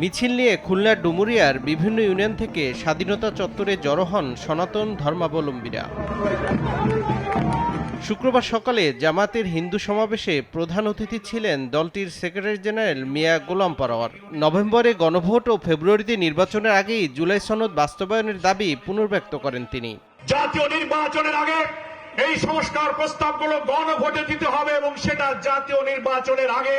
মিছিল নিয়ে খুলনার ডুমুরিয়ার বিভিন্ন ইউনিয়ন থেকে স্বাধীনতা চত্বরে জড়ো হন সনাতন ধর্মাবলম্বীরা। শুক্রবার সকালে জামাতের হিন্দু সমাবেশে প্রধান অতিথি ছিলেন দলটির সেক্রেটারি জেনারেল মিয়া গোলাম পারওয়ার নভেম্বরে গণভোট ও ফেব্রুয়ারিতে নির্বাচনের আগেই জুলাই সনদ বাস্তবায়নের দাবি পুনর্ব্যক্ত করেন তিনি। জাতীয় নির্বাচনের আগে এই সংস্কার প্রস্তাবগুলো গণভোটে দিতে হবে এবং সেটা জাতীয় নির্বাচনের আগে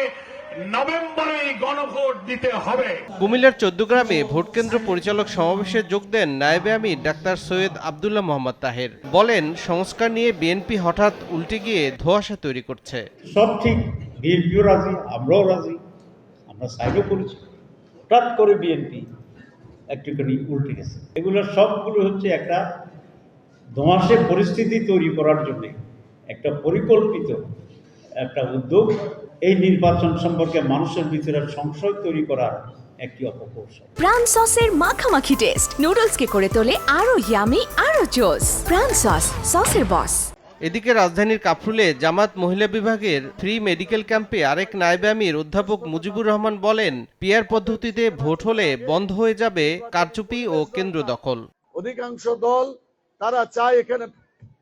নভেম্বরেই গণভোট দিতে হবে। কুমিল্লার চোদ্দগ্রামে ভোটকেন্দ্র পরিচালক সমাবেশে যোগ দেন নায়েবে আমির ডাক্তার সৈয়দ আবদুল্লাহ মোহাম্মদ তাহের। বলেন সংস্কার নিয়ে বিএনপি হঠাৎ উল্টে গিয়ে ধোঁয়াশা তৈরি করছে। সব ঠিক বিএনপিও রাজি আমরাও রাজি আমরা সাইডও করেছি। হঠাৎ করে বিএনপি একটুখানি উল্টে গেছে। এগুলো সবগুলো হচ্ছে একটা ধোঁয়াশে পরিস্থিতি তৈরি করার জন্য একটা পরিকল্পিত একটা উদ্যোগ। এই নির্বাচন সম্পর্কে মানুষের ভিতরে সংশয় তৈরি করার একটি অপকৌশল। প্রাণ সসের মাখামাখি টেস্ট নুডলসকে করে তোলে আরও ইয়ামি আরও জোস প্রাণ সস সসের বস এদিকে রাজধানীর কাফরুলে জামাত মহিলা বিভাগের ফ্রি মেডিকেল ক্যাম্পে আরেক নায়েবে আমির অধ্যাপক মুজিবুর রহমান বলেন পিয়ার পদ্ধতিতে ভোট হলে বন্ধ হয়ে যাবে কারচুপি ও কেন্দ্র দখল। অধিকাংশ দল তারা চায় এখানে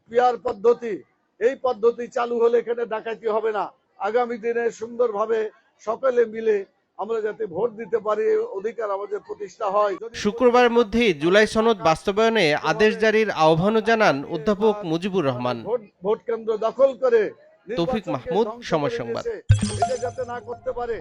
পিয়ার পদ্ধতি। এই পদ্ধতি চালু হলে এখানে ডাকাতি হবে না। আগামী দিনে সুন্দরভাবে সকলে মিলে আমরা যাতে ভোট দিতে পারি অধিকার আমাদের প্রতিষ্ঠা হয়। শুক্রবার শুক্রবারের মধ্যেই জুলাই সনদ বাস্তবায়নে আদেশ জারির আহ্বানও জানান অধ্যাপক মুজিবুর রহমান। ভোট কেন্দ্র দখল করে তৌফিক মাহমুদ, সময় সংবাদ। এটা যাতে না করতে পারে।